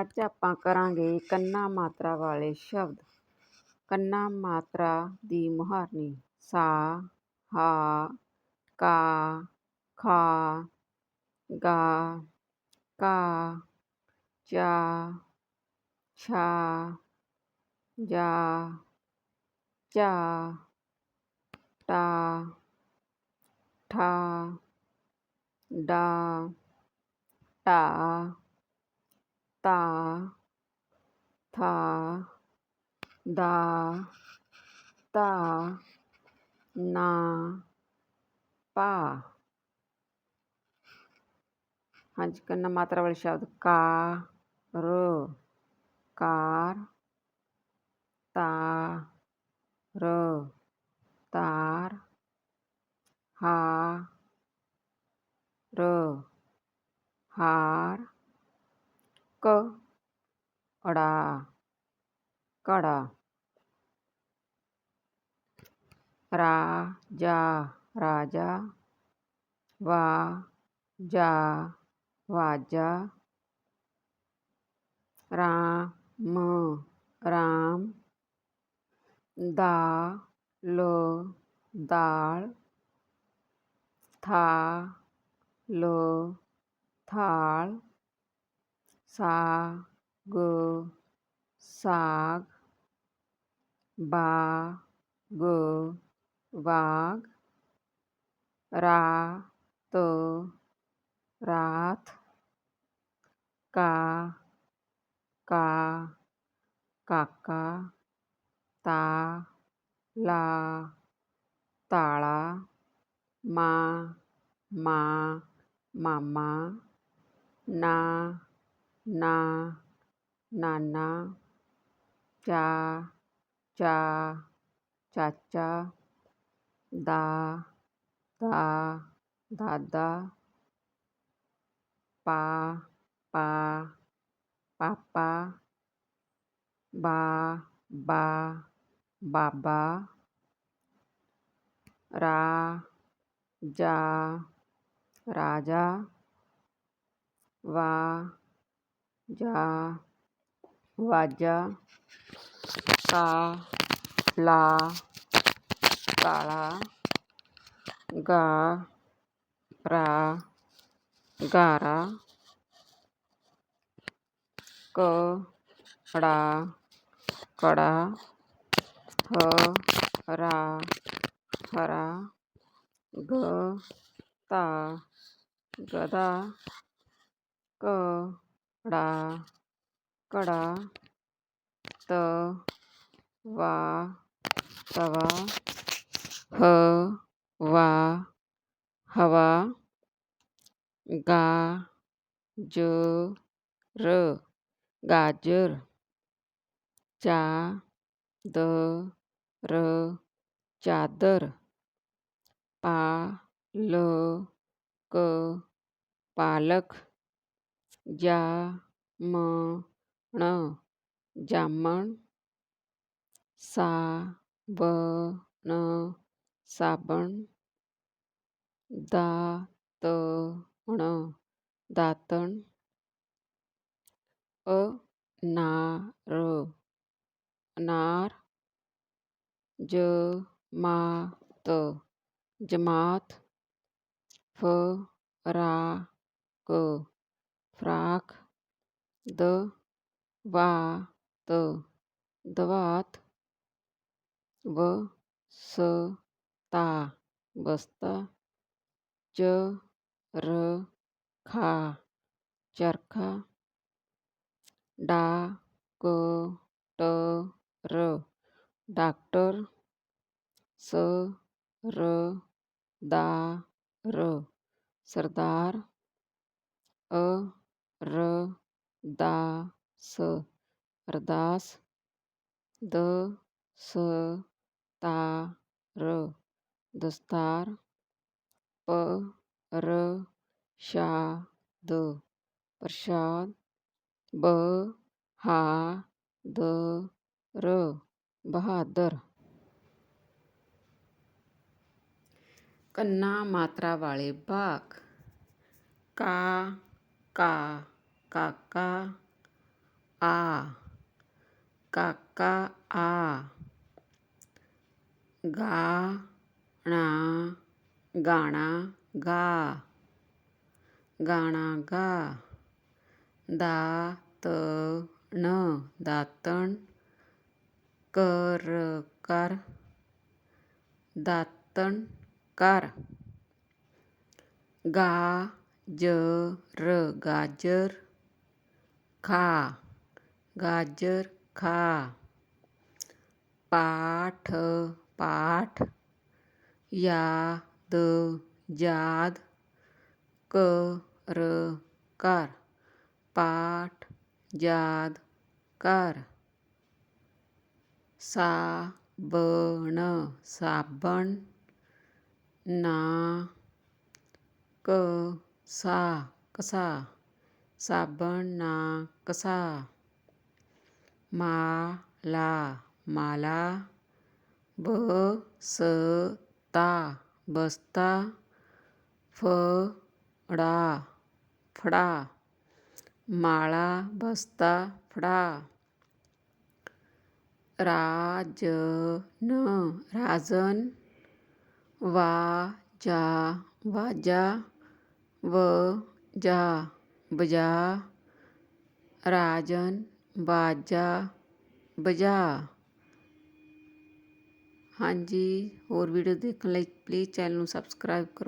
ਅੱਜ ਆਪਾਂ ਕਰਾਂਗੇ ਕੰਨਾ ਮਾਤਰਾ ਵਾਲੇ ਸ਼ਬਦ ਕੰਨਾ ਮਾਤਰਾ ਦੀ ਮੁਹਾਰਨੀ ਸਾ ਹਾ ਕਾ ਖਾ ਗਾ ਕਾ ਚਾ ਛਾ ਜਾ ਚਾ ਟਾ ਠਾ ਡਾ ਢਾ தா தா தா தா நா பா ಹಂಚ್ಕನ್ನ ಮಾತ್ರ ಬಳಸಿ ಯಾವುದು ಕಾರು ಕಾರ್ ತಾರು ತಾರ್ ಹಾ ರು ಹಾರ್ क अड़ा कड़ा रा जा राजा राजा वाजा वाजा राम राम दाल था ल थाल सा ग साग बा ग बाग रा त रात, का का काका ता, ला ताला मा मा मामा ना ना, नाना, चा चा, चाचा, दा दा, दादा, पा पा, पापा, बा बा, बाबा, रा, जा, राजा, वा जा, वाजा, सा, ला, काला, गा प्रा गारा, क ड़ा कड़ा ह रा हरा ग, ता, गदा, क कडा कडा त वा तवा ह वा हवा गा ज र गाजर चा द र चादर पा ल क पालक ਜਾਮਣ ਜਾਮਣ ਸਾਵਣ ਸਾਬਣ ਦਾਤਣ ਦਾਤਣ ਅਨਾਰ ਅਨਾਰ ਜਮਾਤ ਜਮਾਤ ਫ਼ਰਾਕ фрак, дбат, दवात बसता बस्ता चरखा डाक र डॉक्टर सरदार सरदार अ अरदास अरदास दस्तार दस्तार परशाद प्रसाद बहादर बहादर कन्ना मात्रा वाले बाघ का का। काका आ काका आ गाणा गाणा गा गाणा गा दातण दातण करकार दातण कार गाजर गाजर खा। गाजर खा। पाठ पाठ। याद याद। कर कर। पाठ, याद, कर। साबण साबण। ना, कसा कसा। साबण ना कसा? माला माला बसता फ फडा फडा माळा बसता फडा राजन राजन वाजा वाजा वजा ਬਜਾ ਰਾਜਨ ਬਾਜਾ ਬਜਾ। ਹਾਂਜੀ ਹੋਰ ਵੀਡੀਓ ਦੇਖਣ ਲਈ ਪਲੀਜ਼ ਚੈਨਲ ਨੂੰ ਸਬਸਕ੍ਰਾਈਬ ਕਰੋ।